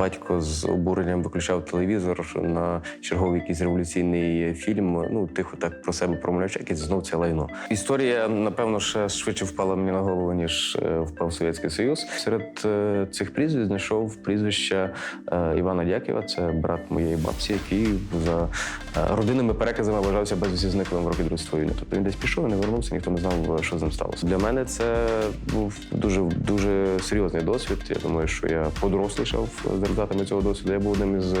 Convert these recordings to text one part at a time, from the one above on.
батько з обуренням виключав телевізор на черговий якийсь революційний фільм. Ну тихо так про себе промовляючи, якесь знов це лайно. Історія, напевно, ще швидше впала мені на голову, ніж е, впав Совєтський Союз. Серед е, цих прізвищ знайшов прізвище е, Івана Дяківа, це брат моєї бабці, який за родинними переказами вважався безвісті зниклим в роки Другої війни. Тобто він десь пішов і не вернувся, ніхто не знав, що з ним сталося. Для мене це був дуже дуже серйозний досвід. Я думаю, що я подорослішав за результатами цього досвіду. Я був одним із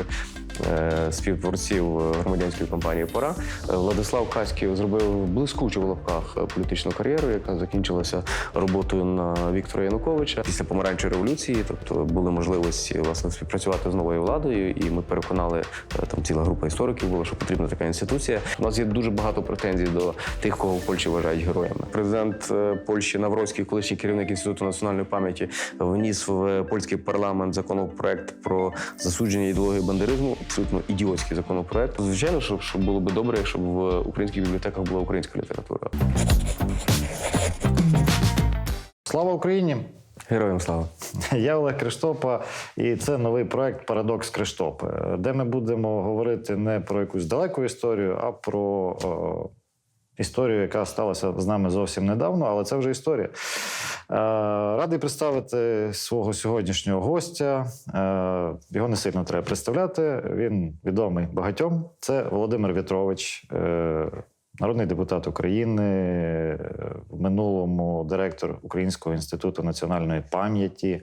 співтворців громадянської кампанії Пора. Е, Владислав Каськів зробив блискучу в лапках е, політичну кар'єру, яка закінчилася роботою на Віктора Януковича після помаранчої революції. Тобто були можливості власне співпрацювати з новою владою, і ми переконали е, там ціла група істориків була, що потрібна така інституція. У нас є дуже багато претензій до тих, кого в Польщі вважають героями. Президент е, Польщі Навроцький, колишній керівник інституту національної пам'яті, вніс в польський парламент законопроект про засудження ідеології бандеризму. Абсолютно ідіотський законопроект. Звичайно, що, що було би добре, якщо б в українських бібліотеках була українська література. Слава Україні! Героям слава! Я Олег Криштопа, і це новий проект Парадокс Криштопи, де ми будемо говорити не про якусь далеку історію, а про о, історію, яка сталася з нами зовсім недавно, але це вже історія. Е, Радий представити свого сьогоднішнього гостя. Е, Його не сильно треба представляти. Він відомий багатьом. Це Володимир Вітрович, е, народний депутат України, в минулому директор Українського інституту національної пам'яті.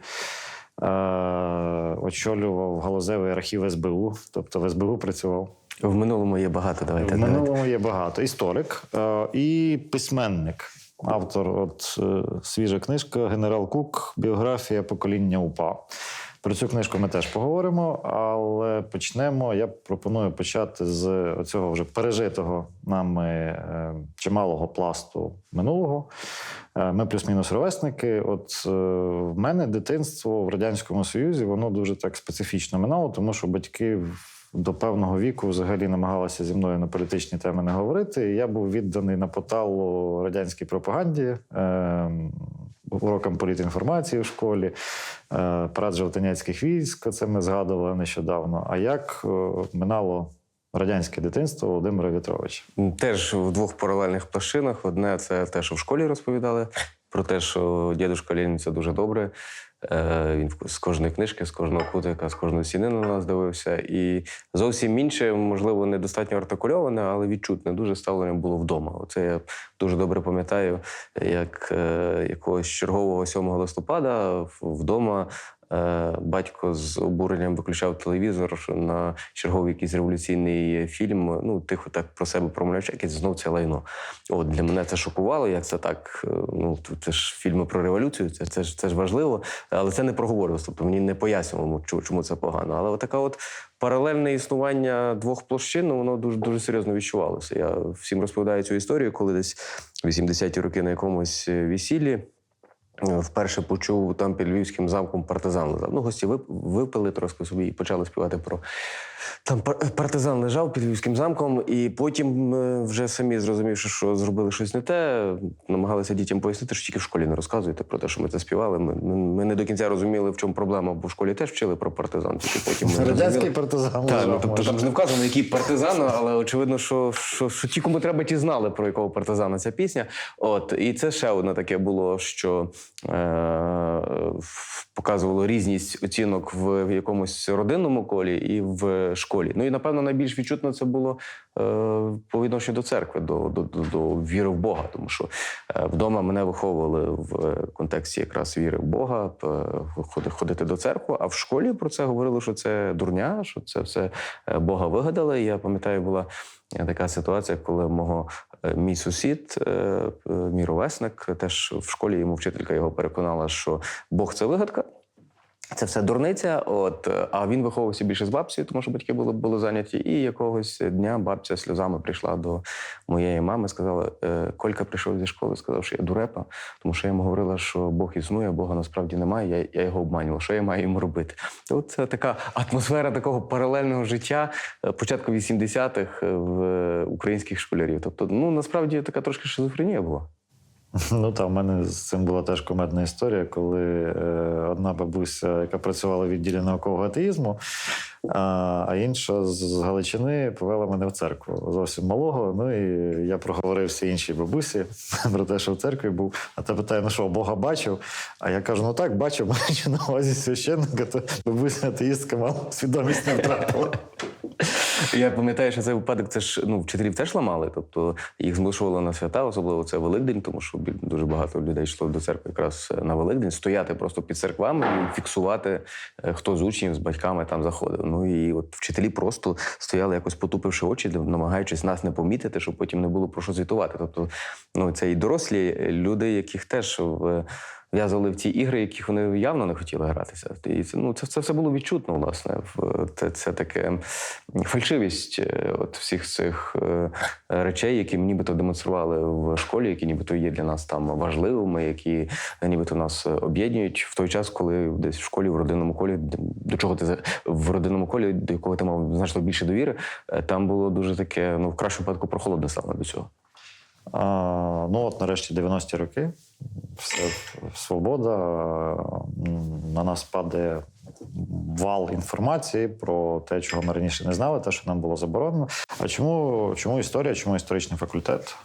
Очолював галузевий архів СБУ, тобто в СБУ працював. В минулому є багато. Давайте В давайте. минулому є багато. Історик е, і письменник. Автор, от е, свіжа книжка Генерал Кук, біографія покоління УПА. Про цю книжку ми теж поговоримо, але почнемо. Я пропоную почати з цього вже пережитого нами е, чималого пласту минулого. Ми плюс-мінус ровесники. От в мене дитинство в радянському союзі воно дуже так специфічно минало, тому що батьки до певного віку взагалі намагалися зі мною на політичні теми не говорити. І я був відданий на поталу радянській пропаганді. Е, Урокам політінформації в школі, е, парад жовтанецьких військ, це ми згадували нещодавно. А як е, минало радянське дитинство Володимира Вітровича? Теж в двох паралельних площинах. Одне це те, що в школі розповідали, про те, що дідусь Ленін дуже добре. Е, Він з кожної книжки, з кожного кутика, з кожної стіни на нас дивився. І зовсім інше, можливо, недостатньо артикульоване, але відчутне. Дуже ставлення було вдома. Оце я дуже добре пам'ятаю, як е, якогось чергового 7 листопада вдома Батько з обуренням виключав телевізор на черговий якийсь революційний фільм. Ну, тихо так про себе промовляючи, якесь знов це лайно. От для мене це шокувало. Як це так? Е, Ну це ж фільми про революцію, це, це ж це ж важливо, але це не проговорювалося. Тобто мені не пояснювало, чому, чому це погано. Але от така от паралельне існування двох площин, воно дуже дуже серйозно відчувалося. Я всім розповідаю цю історію, коли десь 80-ті роки на якомусь е, весіллі. Вперше почув там під львівським замком партизан лежав. Ну, гості вип- випили трошки собі і почали співати про там пар- партизан лежав під львівським замком, і потім е, вже самі зрозумівши, що зробили щось не те, намагалися дітям пояснити, що тільки в школі не розказуйте про те, що ми це співали. Ми, ми, не до кінця розуміли, в чому проблема, бо в школі теж вчили про партизан. Тільки потім ми Радянський партизан. Так, лежав, ну, тобто там ж не вказано, який партизан, але очевидно, що, що, що ті, кому треба, ті знали, про якого партизана ця пісня. От і це ще одне таке було, що показувало різність оцінок в, якомусь родинному колі і в школі. Ну і напевно найбільш відчутно це було е, по відношенню до церкви, до, до, до, до віри в Бога, тому що е, вдома мене виховували в контексті якраз віри в Бога, ходи- ходити до церкви. А в школі про це говорили, що це дурня, що це все е, Бога вигадали. Я пам'ятаю, була е, така ситуація, коли мого е, мій сусід, е, е, мій ровесник, теж в школі йому вчителька його переконала, що Бог це вигадка. Це все дурниця. От е, а він виховувався більше з бабцею, тому що батьки були, були зайняті. І якогось дня бабця сльозами прийшла до моєї мами. Сказала: е, Колька прийшов зі школи, сказав, що я дурепа, тому що я йому говорила, що Бог існує, Бога насправді немає. Я, я його обманювала. Що я маю йому робити? От це така атмосфера такого паралельного життя е, початку 80-х в українських школярів. Тобто, ну насправді така трошки шизофренія була. Ну та в мене з цим була теж комедна історія, коли е, одна бабуся, яка працювала в відділі наукового атеїзму, а, а інша з- з Галичини повела мене в церкву зовсім малого. Ну і я проговорився іншій бабусі про те, що в церкві був. А та питає: ну що, Бога бачив? А я кажу: ну так, бачив, маючи на увазі священника, то бабуся атеїстка мала свідомість не втратила. Я пам'ятаю, що цей випадок це ж ну, вчителів теж ламали. Тобто їх змушували на свята, особливо це Великдень, тому що дуже багато людей йшло до церкви якраз на Великдень, стояти просто під церквами і фіксувати, е, хто з учнів з батьками там заходив. Ну і от вчителі просто стояли якось потупивши очі, намагаючись нас не помітити, щоб потім не було про що звітувати. Тобто, ну це і дорослі люди, яких теж в. В'язували в ті ігри, яких вони явно не хотіли гратися. І це, ну, це, це все було відчутно, власне. Це, це таке фальшивість е, от всіх цих е, речей, які нібито демонстрували в школі, які нібито є для нас там важливими, які нібито нас об'єднують в той час, коли десь в школі, в родинному колі, до чого ти в родинному колі, до якого ти мав значно більше довіри, е, там було дуже таке, ну в кращому випадку прохолодне саме до цього. А, ну от нарешті 90-ті роки. Свобода. На нас падає вал інформації про те, чого ми раніше не знали, те, що нам було заборонено. А чому, чому історія, чому історичний факультет?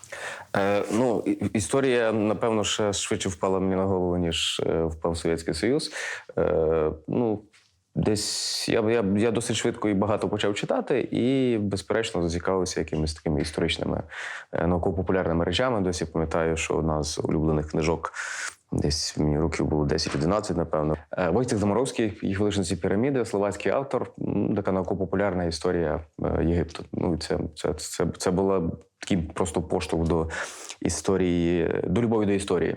Е, ну, історія, напевно, ще швидше впала мені на голову, ніж е, впав Совєтський Союз. Е, ну, десь я, я, я досить швидко і багато почав читати, і, безперечно, зацікавився якимись такими історичними е, науково-популярними речами. Досі пам'ятаю, що одна з улюблених книжок. Десь мені років було 10-11, напевно. Е, Войцех Заморовський, їх величності піраміди, словацький автор. Така науково-популярна історія е, Єгипту. Ну, це, це, це, це була такий просто поштовх до історії, до любові до історії.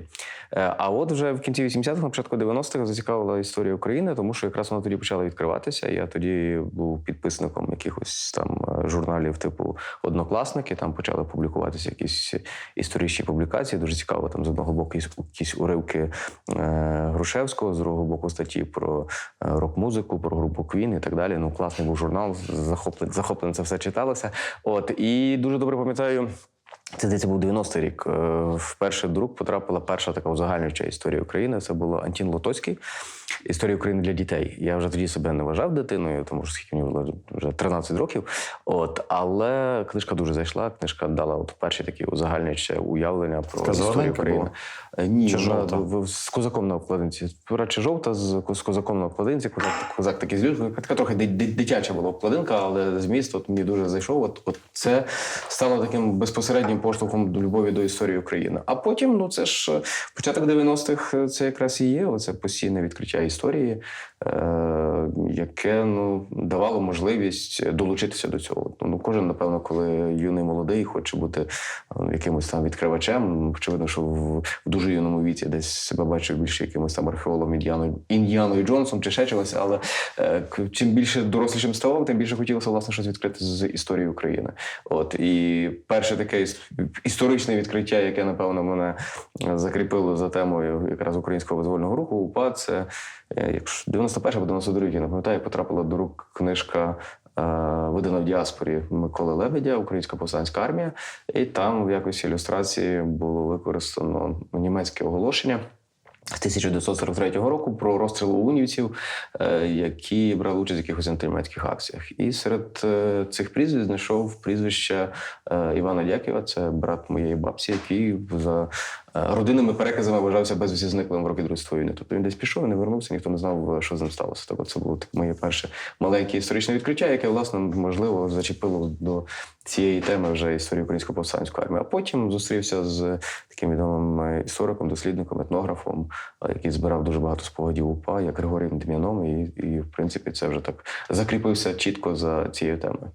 Е, А от вже в кінці 80-х, на початку 90-х зацікавила історія України, тому що якраз вона тоді почала відкриватися. Я тоді був підписником якихось там е, журналів, типу Однокласники. Там почали публікуватися якісь історичні публікації. Дуже цікаво. Там з одного боку якісь- уривки е, Грушевського, з другого боку статті про рок-музику, про групу Квін і так далі. Ну, класний був журнал, захоплено це все читалося. От і дуже добре пам'ятаю. Дякую. Це здається був 90-й рік. Е, В перший друк потрапила перша така узагальнююча історія України. Це було Антін Лотоцький. Історія України для дітей. Я вже тоді себе не вважав дитиною, тому що скільки мені було вже 13 років. От, але книжка дуже зайшла. Книжка дала от перші такі узагальнююче уявлення про Така історію України. була? Е, Ні, Чи жовта? з козаком на обкладинці. Радше жовта з, з козаком на обкладинці. Козак, козак такий злюблений. Така трохи ди- ди- дитяча була обкладинка, але зміст от мені дуже зайшов. От, от це стало таким безпосереднім поштовхом до любові до історії України. А потім, ну це ж е, початок 90-х, е, це якраз і є. Оце постійне відкриття історії, е, яке ну давало можливість долучитися до цього. Ну кожен, напевно, коли юний молодий, хоче бути якимось там відкривачем. Очевидно, що в, в дуже юному віці десь себе бачив більше якимось там археологом Індіаною, Індіаною Джонсом чи ще чогось. Але чим більше дорослішим ставав, тим більше хотілося власне щось відкрити з історії України. От і перше таке історичне відкриття, яке напевно мене е, закріпило за темою якраз українського визвольного руху, УПА, це е, якщо 91 або 92 я не пам'ятаю, потрапила до рук книжка. е, Видана в діаспорі Миколи Лебедя, Українська повстанська армія, і там в якості ілюстрації було використано німецьке оголошення з 1943 року про розстріл унівців, е, які брали участь в якихось антинімецьких акціях. І серед е, цих прізвищ знайшов прізвище Івана Дяківа, це брат моєї бабці, який за родинними переказами вважався безвісті зниклим в роки Другої війни. Тобто він десь пішов не вернувся, ніхто не знав, що з ним сталося. Тобто це було таке моє перше маленьке історичне відкриття, яке власне можливо зачепило до цієї теми вже історії української повстанської армії. А потім зустрівся з таким відомим е, істориком, дослідником, етнографом, е, який збирав дуже багато спогадів УПА, як Григорієм Дем'яном, і, і в принципі це вже так закріпився чітко за цією темою.